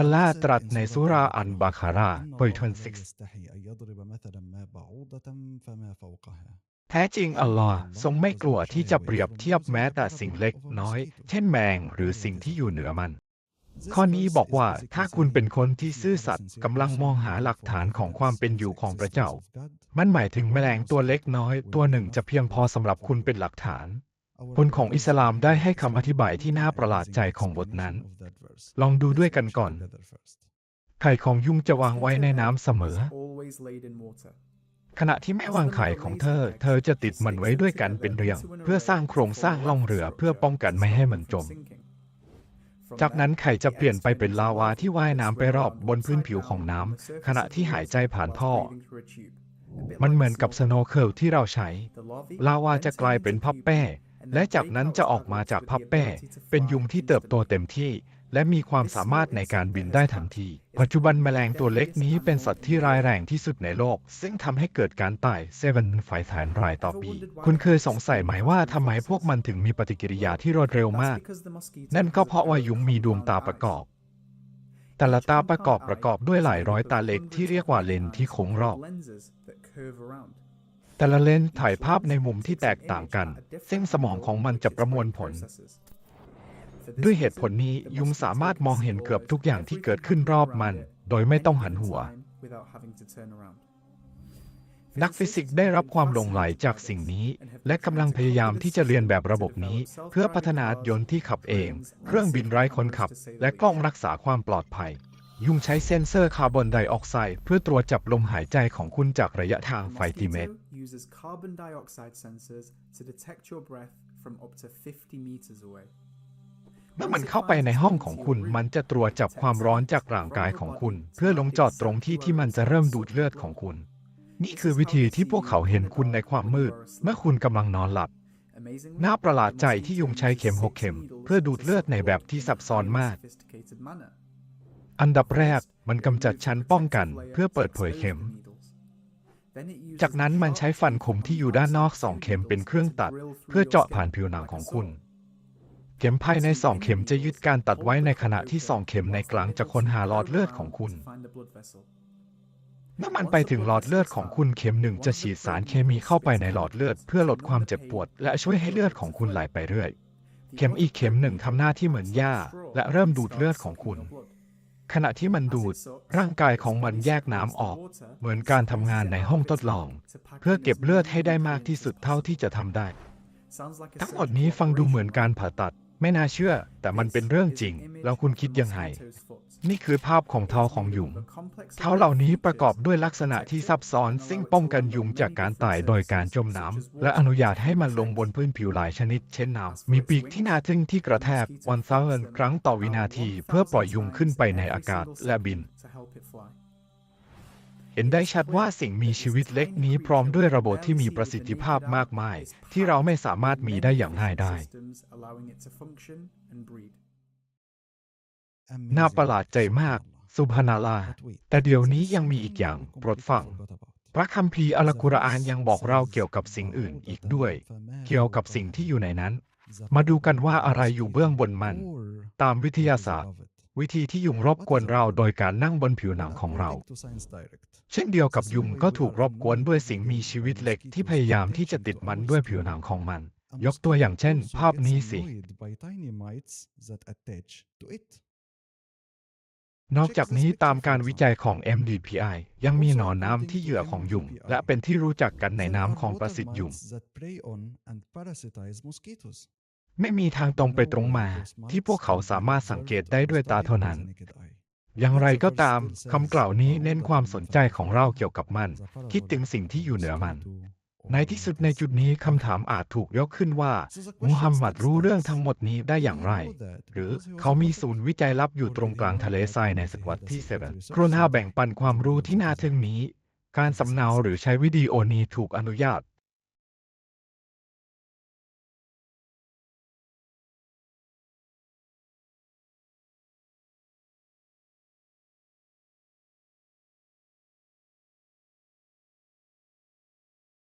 ัลลอฮ์ตรัสในสุราอันบาคาราบทที่6แท้จริงอัลลอฮ์ทรงไม่กลัวที่จะเปรียบเทียบแม้แต่สิ่งเล็กน้อย เช่นแมงหรือสิ่งที่อยู่เหนือมัน ข้อนี้บอกว่าถ้าคุณเป็นคนที่ซื่อสัตย์กำลังมองหาหลักฐานของความเป็นอยู่ของพระเจ้า มันหมายถึงแมลงตัวเล็กน้อย ตัวหนึ่งจะเพียงพอสำหรับคุณเป็นหลักฐาน คนของอิสลามได้ให้คำอธิบายที่น่าประหลาดใจของบทนั้น ลองดูด้วยกันก่อน ไข่ของยุงจะวางไว้ในน้ำเสมอ ขณะที่แม่วางไข่ของเธอ เธอจะติดมันไว้ด้วยกันเป็นเรียง เพื่อสร้างโครงสร้างล่องเรือเพื่อป้องกันไม่ให้มันจม จากนั้นไข่จะเปลี่ยนไปเป็นลาวาที่ว่ายน้ำไปรอบบนพื้นผิวของน้ำขณะที่หายใจผ่านท่อมันเหมือนกับสโนว์เคิลที่เราใช้ ลาวาจะกลายเป็นพับแป้ และจากนั้นจะออกมาจากพับแป้ เป็นยุงที่เติบโตเต็มที่ และมีความสามารถในการบินได้ทันที ปัจจุบันแมลงตัวเล็กนี้เป็นสัตว์ที่ร้ายแรงที่สุดในโลก ซึ่งทำให้เกิดการตายเซเว่นไฟแสนรายต่อปี คุณเคยสงสัยไหมว่าทำไมพวกมันถึงมีปฏิกิริยาที่รวดเร็วมาก นั่นก็เพราะว่ายุงมีดวงตาประกอบแต่ละตาประกอบประกอบด้วยหลายร้อยตาเล็กที่เรียกว่าเลนที่โค้งรอบ แต่ละเลนส์ถ่ายภาพในมุมที่แตกต่างกัน ซึ่งสมองของมันจะประมวลผล ด้วยเหตุผลนี้ยุงสามารถมองเห็นเกือบทุกอย่างที่เกิดขึ้นรอบมัน โดยไม่ต้องหันหัว นักฟิสิกส์ได้รับความหลงไหลจากสิ่งนี้ และกำลังพยายามที่จะเรียนแบบระบบนี้ เพื่อพัฒนายนต์ที่ขับเอง เครื่องบินไร้คนขับ และกล้องรักษาความปลอดภัย ยุงใช้เซ็นเซอร์คาร์บอนไดออกไซด์เพื่อตรวจจับลมหายใจของคุณจากระยะทางไฟติเมตร uses carbon dioxide sensors to detect your breath from up to 50 meters away. เมื่อมันเข้าไปในห้องของคุณ มันจะตรวจจับความร้อนจากร่างกายของคุณ เพื่อลงจอดตรงที่ที่มันจะเริ่มดูดเลือดของคุณ นี่คือวิธีที่พวกเขาเห็นคุณในความมืด เมื่อคุณกำลังนอนหลับ น่าประหลาดใจที่ยุงใช้เข็มหกเข็ม เพื่อดูดเลือดในแบบที่ซับซ้อนมาก อันดับแรกมันกำจัดชั้นป้องกันเพื่อเปิดเผยเข็ม จากนั้นมันใช้ฟันคมที่อยู่ด้านนอกสองเข็มเป็นเครื่องตัด เพื่อเจาะผ่านผิวหนังของคุณ เข็มภายในสองเข็มจะยึดการตัดไว้ในขณะที่สองเข็มในกลางจะค้นหาหลอดเลือดของคุณเมื่อมันไปถึงหลอดเลือดของคุณเข็มหนึ่งจะฉีดสารเคมีเข้าไปในหลอดเลือด เพื่อลดความเจ็บปวด และช่วยให้เลือดของคุณไหลไปเรื่อย เข็มอีกเข็มหนึ่งทำหน้าที่เหมือนหญ้า และเริ่มดูดเลือดของคุณ ขณะที่มันดูดร่างกายของมันแยกน้ำออก เหมือนการทำงานในห้องทดลอง เพื่อเก็บเลือดให้ได้มากที่สุดเท่าที่จะทำได้ ทั้งหมดนี้ฟังดูเหมือนการผ่าตัด ไม่น่าเชื่อ แต่มันเป็นเรื่องจริง แล้วคุณคิดยังไง นี่คือภาพของเท้าของยุง เท้าเหล่านี้ประกอบด้วยลักษณะที่ซับซ้อน ซึ่งป้องกันยุงจากการตายโดยการจมน้ำ และอนุญาตให้มันลงบนพื้นผิวหลายชนิด เช่นน้ำ มีปีกที่น่าทึ่งที่กระแทกวันเซาเนครั้งต่อวินาที เพื่อปล่อยยุงขึ้นไปในอากาศและบิน เห็นได้ชัดว่าสิ่งมีชีวิตเล็กนี้พร้อมด้วยระบบที่มีประสิทธิภาพมากมาย ที่เราไม่สามารถมีได้อย่างง่ายได้น่าประหลาดใจมาก สุภานาลา แต่เดี๋ยวนี้ยังมีอีกอย่างโปรดฟัง พระคัมภีร์อัลกุรอานยังบอกเราเกี่ยวกับสิ่งอื่นอีกด้วย เกี่ยวกับสิ่งที่อยู่ในนั้น มาดูกันว่าอะไรอยู่เบื้องบนมัน ตามวิทยาศาสตร์ วิธีที่ยุงรบกวนเราโดยการนั่งบนผิวหนังของเรา เช่นเดียวกับยุงก็ถูกรบกวนด้วยสิ่งมีชีวิตเล็กที่พยายามที่จะติดมันด้วยผิวหนังของมัน ยกตัวอย่างเช่น ภาพนี้สิ นอกจากนี้ตามการวิจัยของ MDPI ยังมีหนอนน้ำที่เหยื่อของยุง และเป็นที่รู้จักกันในน้ำของประสิทธิ์ยุง ไม่มีทางตรงไปตรงมา ที่พวกเขาสามารถสังเกตได้ด้วยตาเท่านั้น อย่างไรก็ตามคำกล่าวนี้เน้นความสนใจของเราเกี่ยวกับมัน คิดถึงสิ่งที่อยู่เหนือมัน ในที่สุดในจุดนี้คำถามอาจถูกยกขึ้นว่า มุฮัมมัดรู้เรื่องทั้งหมดนี้ได้อย่างไร หรือเขามีศูนย์วิจัยลับอยู่ตรงกลางทะเลทรายในศตวรรษที่7กรุณาแบ่งปันความรู้ที่น่าทึ่งนี้ การสำเนาหรือใช้วิดีโอนี้ถูกอนุญาต